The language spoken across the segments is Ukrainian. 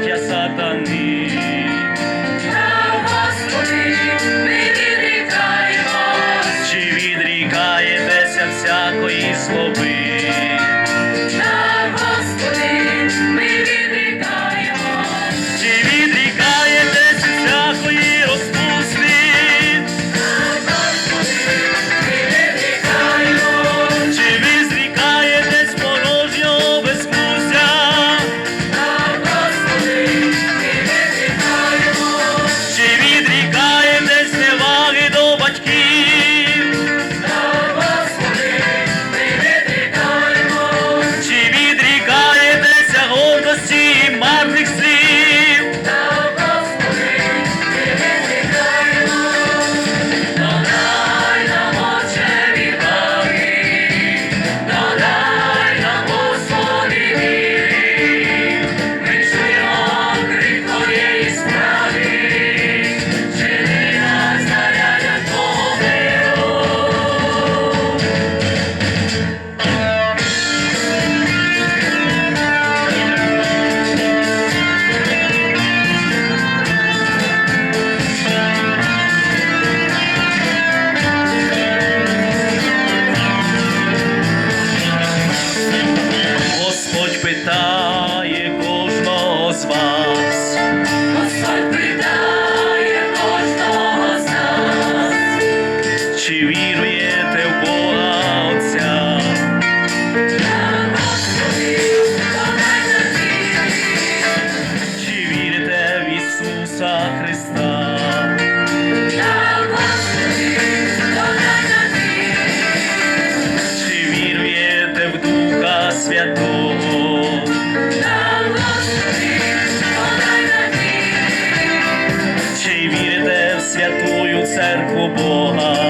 закляття сатани. Нам, Господи, ми відрікаємось, чи відрікаєтеся всякої злоби? віруєте в Бога Отця. Чи вірите в Ісуса Христа? Чи віруєте в Духа Святого? Чи вірите в святую церкву Бога?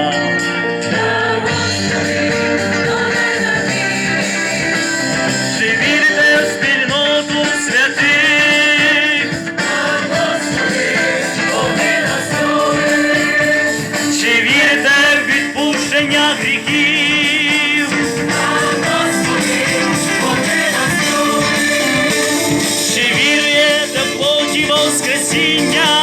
Воскресіння.